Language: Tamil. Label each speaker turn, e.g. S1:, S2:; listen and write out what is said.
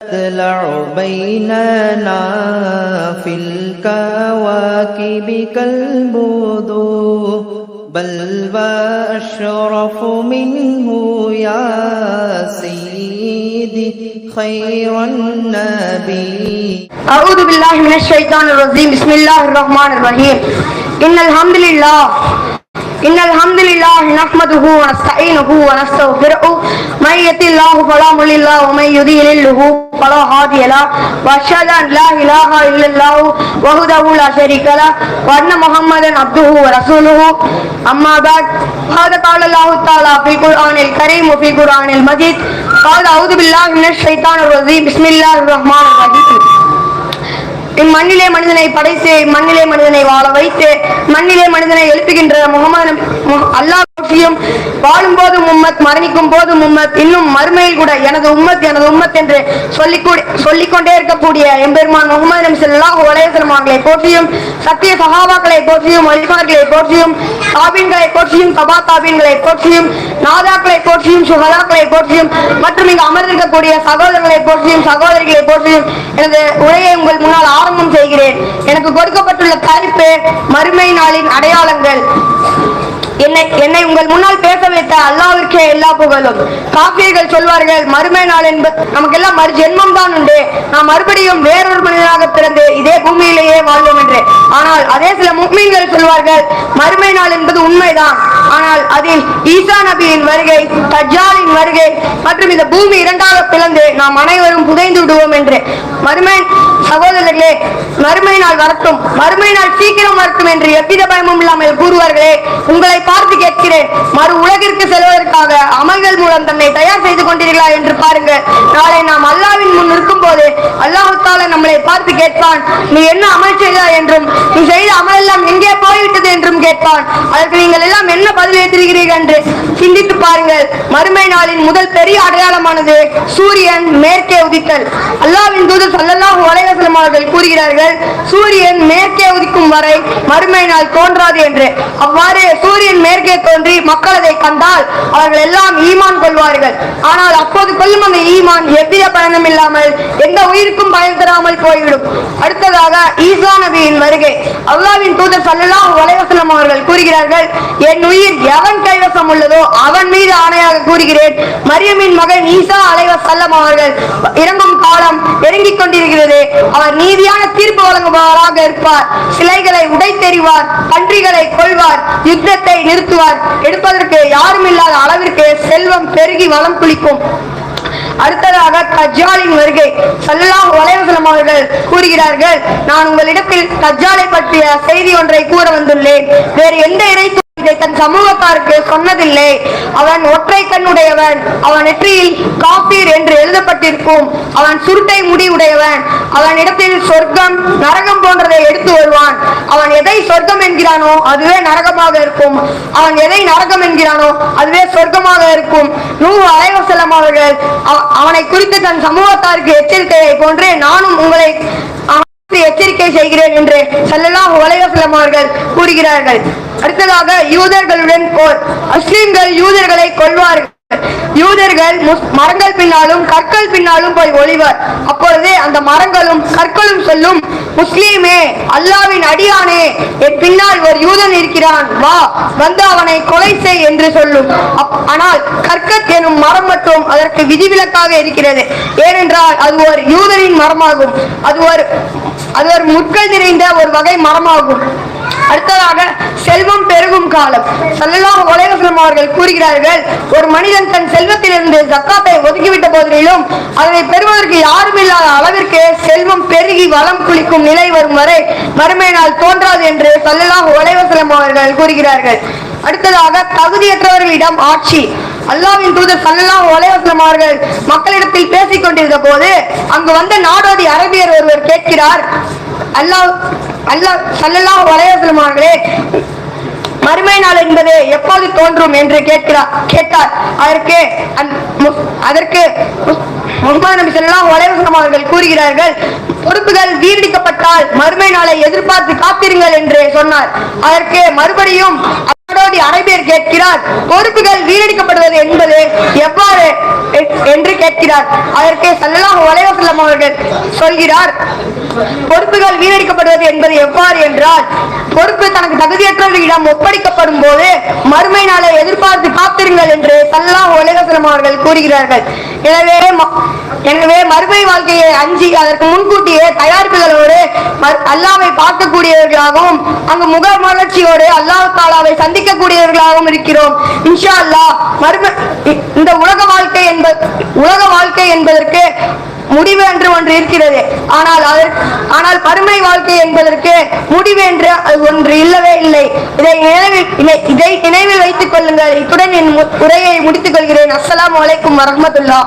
S1: تطلع بيننا في الكواكب كالبدور بل وأشرف منه يا سيدي خير النبي.
S2: أعوذ بالله من الشيطان الرجيم. بسم الله الرحمن الرحيم. إن الحمد لله إن الحمد لله نحمده ونستعينه ونستغفره من يطع الله فلا مضل له ومن يضلل فلا هادي له وأشهد أن لا إله إلا الله وحده لا شريك له وأن محمدا عبده ورسوله أما بعد هذا قال الله تعالى في القرآن الكريم وفي القرآن المجيد قال أعوذ بالله من الشيطان الرجيم بسم الله الرحمن الرحيم இம்மண்ணிலே மனிதனை படைத்து மண்ணிலே மனிதனை வாழ வைத்து மண்ணிலே மனிதனை எழுப்புகின்ற முகமது அல்லாஹ் பற்றியும் வாழும் போது உம்மத் மரணிக்கும் போது உம்மத் இன்னும் மறுமையில் கூட எனது உம்மத் எனது உம்மத் என்று சொல்லிக் சொல்லிக்கொண்டே இருக்கக்கூடிய எம்பெருமான் முகமது நபி ஸல்லல்லாஹு அவர்களை போற்றியும் சத்திய சகாபாக்களை போற்றியும் வழிமார்களை போற்றியும் தாபீன்களை போற்றியும் கபா தாபீன்களை போற்றியும் நாதாக்களை போற்றியும் சுகதாக்களை போற்றியும் மற்றும் இங்கு அமர்ந்திருக்கக்கூடிய சகோதரர்களை போற்றியும் சகோதரிகளை போற்றியும் எனது உரையை உங்கள் முன்னால் ஆரம்பம் செய்கிறேன். எனக்கு கொடுக்கப்பட்டுள்ள தலைப்பு மறுமை நாளின் அடையாளங்கள். என்னை என்னை உங்கள் முன்னால் பேச வைத்த அல்லாவிற்கே எல்லா புகழும். காப்பியர்கள் சொல்வார்கள் மறுமை நாள் என்பது நமக்கெல்லாம் மறு ஜென்மம் தான் உண்டு. நாம் மறுபடியும் வேறொரு மனிதனாக பிறந்து இதே பூமியிலேயே வாழ்வோம் என்று. ஆனால் அதே சில முக்மீன்கள் சொல்வார்கள் மறுமை நாள் என்பது உண்மைதான். ஆனால் அதில் ஈசா நபியின் வருகை தஜாலின் வருகை மற்றும் இந்த பூமி இரண்டாக பிளந்து நாம் அனைவரும் புதைந்து விடுவோம் என்று. மறுமை சகோதரர்களே மறுமை நாள் வரட்டும். மறுமை நாள் சீக்கிரம் வரட்டும் என்று எவ்வித பயமும் இல்லாமல் கூறுவார்களே உங்களை பார்த்து கேட்கிறேன். மறு உலகிற்கு செல்வதற்காக அமல்கள் மூலம் தன்னை தயார் செய்து கொண்டீர்களா என்று பாருங்கள். நாளை நாம் அல்லாவின் முன் நிற்கும் போது அல்லாஹால நம்மளை பார்த்து கேட்பான் நீ என்ன அமல் செய்தாய் என்றும் நீ செய்த அமல் எல்லாம் எங்கே போய்விட்டது? என்றும் கேட்பான். அதற்கு நீங்கள் எல்லாம் என்ன பதில் ஏற்றிருக்கிறீர்கள் என்று சிந்தித்து பாருங்கள். மறுமை நாளின் முதல் பெரிய அடையாளமானது சூரியன் மேற்கே உதித்தல். அல்லாவின் தூதர் சல்லல்லாஹு அலைஹி அவர்கள் கூறுகிறார்கள் சூரியன் மேற்கே உதிக்கும் வரை மறுமை நாள் தோன்றாது என்று. அவ்வாறு சூரியன் மேற்கே தோன்றி மக்கள் அதை கண்டால் அவர்கள் எல்லாம் ஈமான் கொள்வார்கள். ஆனால் அப்போது கொள்ளும் அந்த ஈமான் எவ்வித பயணம் இல்லாமல் எந்த உயிருக்கும் பயன் தராமல் போய்விடும். அடுத்ததாக ஈசா நபியின் வருகை. அல்லாவின் தூதர் சல்லா வலைவசலம் அவர்கள் கூறுகிறார்கள் என் உயிர் எவன் கைவசம் உள்ளதோ அவன் மீது ஆணையாக கூறுகிறேன். மரியமின் மகன் ஈசா அலைவசல்லம் அவர்கள் இறங்கும் காலம் நெருங்கிக் கொண்டிருக்கிறது. அவர் நீதியான தீர்ப்பு வழங்குபவராக இருப்பார். சிலைகளை உடைத்தெறிவார் பன்றிகளை கொள்வார் யுத்தத்தை நிறுத்துவார். எடுப்பதற்கு யாரும் இல்லாத அளவிற்கு செல்வம் பெருகி வளம் குளிக்கும். அடுத்ததாக தஜ்ஜாலின் வருகை. சல்லா அலைஹி அவர்கள் கூறுகிறார்கள் நான் உங்களிடத்தில் தஜ்ஜாலை பற்றிய செய்தி ஒன்றை கூற வந்துள்ளேன். வேறு எந்த இறை இதை தன் சமூகத்தாருக்கு சொன்னதில்லை. அவன் ஒற்றை கண்ணுடையவன். அவன் நெற்றியில் காப்பீர் என்று எழுதப்பட்டிருக்கும். அவன் சுருட்டை முடி உடையவன் அவன் இடத்தில் சொர்க்கம் நரகம் போன்றதை எடுத்து வருவான். அவன் எதை சொர்க்கம் என்கிறானோ அதுவே நரகமாக இருக்கும். அவன் எதை நரகம் என்கிறானோ அதுவே சொர்க்கமாக இருக்கும். நூறு அலைவசலம் அவர்கள் அவனை குறித்து தன் சமூகத்தாருக்கு எச்சரிக்கையை போன்றே நானும் உங்களை எச்சரிக்கை செய்கிறேன் என்று ஸல்லல்லாஹு அலைஹி அவர்கள் கூறுகிறார்கள். அடுத்ததாக யூதர்களுடன் போர். முஸ்லிம்கள் யூதர்களை கொள்வார்கள் யூதர்கள் மரங்கள் பின்னாலும் கற்கள் பின்னாலும் போய் ஒளிவர். அப்பொழுது அந்த மரங்களும் கற்களும் சொல்லும் முஸ்லீமே அல்லாவின் அடியானே என் பின்னால் ஒரு யூதன் இருக்கிறான். வா வந்து அவனை கொலை செய் என்று சொல்லும். ஆனால் கற்கத் எனும் மரம் மட்டும் அதற்கு விதிவிலக்காக இருக்கிறது. ஏனென்றால் அது ஒரு யூதனின் மரமாகும். அது ஒரு அது ஒரு முட்கள் நிறைந்த ஒரு வகை மரமாகும். அடுத்ததாக செல்வம் பெருகும் காலம். சல்லல்லாஹு அலைஹி அவர்கள் கூறுகிறார்கள் ஒரு மனிதன் தன் செல்வத்திலிருந்து ஜக்காத்தை ஒதுக்கிவிட்ட போதிலும் அதனை பெறுவதற்கு யாரும் இல்லாத அளவிற்கு செல்வம் பெருகி வளம் குளிக்கும் நிலை வரும் வரை வறுமை நாள் தோன்றாது என்று சல்லல்லாஹு அலைஹி அவர்கள் கூறுகிறார்கள். அடுத்ததாக தகுதியற்றவர்களிடம் ஆட்சி. அல்லாவின் தூதர் சல்லலாம் அலைஹி அவர்கள் மக்களிடத்தில் பேசிக் கொண்டிருந்த போது அங்கு வந்த நாடோடி அரபியர் ஒருவர் கேட்கிறார் அல்லாஹ் அல்லாஹ் மறுமை நாள் என்பது எப்போது தோன்றும் என்று கேட்கிறார் கேட்டார். அதற்கு அதற்கு முகமது நபி ஸல்லல்லாஹு அலைஹி அவர்கள் கூறுகிறார்கள் பொறுப்புகள் வீரடிக்கப்பட்டால் மறுமை நாளை எதிர்பார்த்து காத்திருங்கள் என்று சொன்னார். அதற்கு மறுபடியும் நாடோடி அரபியர் கேட்கிறார் பொறுப்புகள் வீரடிக்கப்படுவது என்பது எவ்வாறு என்று கேட்கிறார். அதற்கு ஸல்லல்லாஹு அலைஹி வஸல்லம் அவர்கள் சொல்கிறார் பொறுப்புகள் வீணடிக்கப்படுவது என்பது எவ்வாறு என்றால் பொறுப்பு தனக்கு தகுதியற்றவர்களிடம் ஒப்படைக்கப்படும் போது மறுமை நாளை எதிர்பார்த்து காத்திருங்கள் என்று சல்லா உலகசலம் அவர்கள் கூறுகிறார்கள். எனவே எனவே மறுமை வாழ்க்கையை அஞ்சி அதற்கு முன்கூட்டியே தயாரிப்புகளோடு அல்லாவை பார்க்கக்கூடியவர்களாகவும் அங்கு முக மலர்ச்சியோடு அல்லாஹ் தாலாவை சந்திக்கக்கூடியவர்களாகவும் இருக்கிறோம். இன்ஷா அல்லா மறுமை இந்த உலக வாழ்க்கை என்ப உலக வாழ்க்கை என்பதற்கு முடி முடிவு என்று ஒன்று இருக்கிறது. ஆனால் ஆனால் பருமை வாழ்க்கை என்பதற்கு முடிவு என்று ஒன்று இல்லவே இல்லை. இதை நினைவில் இதை- இதை நினைவில் வைத்துக் கொள்ளுங்கள். இத்துடன் என் மு- உரையை முடித்துக் கொள்கிறேன். அஸ்லாம் அலைக்கும் வரஹ்மத்துல்லாஹ்